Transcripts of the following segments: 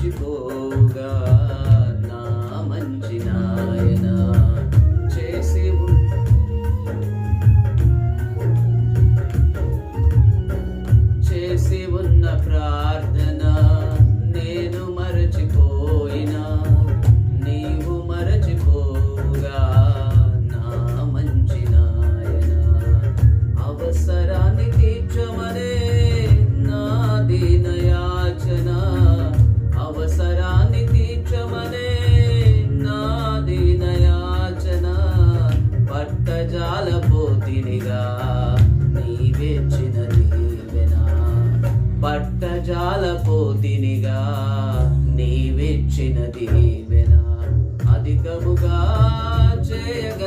জীবন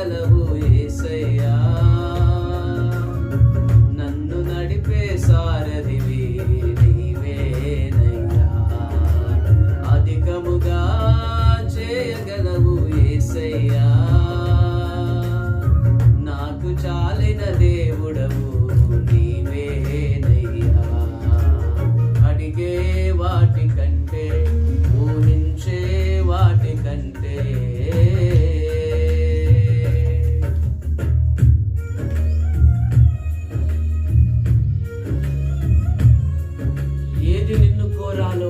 love ఏది నిన్ను కోరాలో.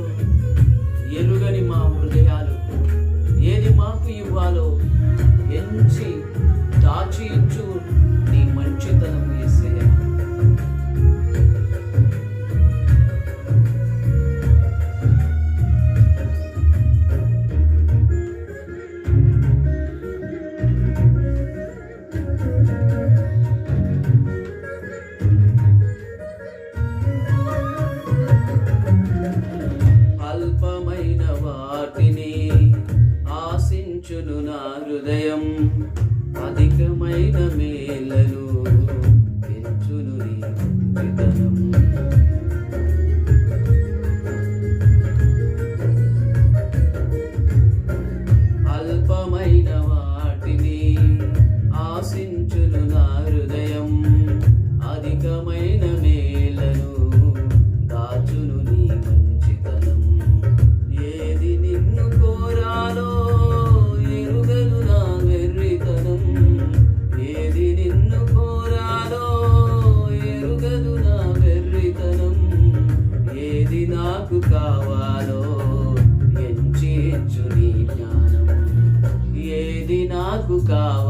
cama ainda నాకు కావాలో ఎంచేచ్చు నీ జ్ఞానము ఏది నాకు కావాలో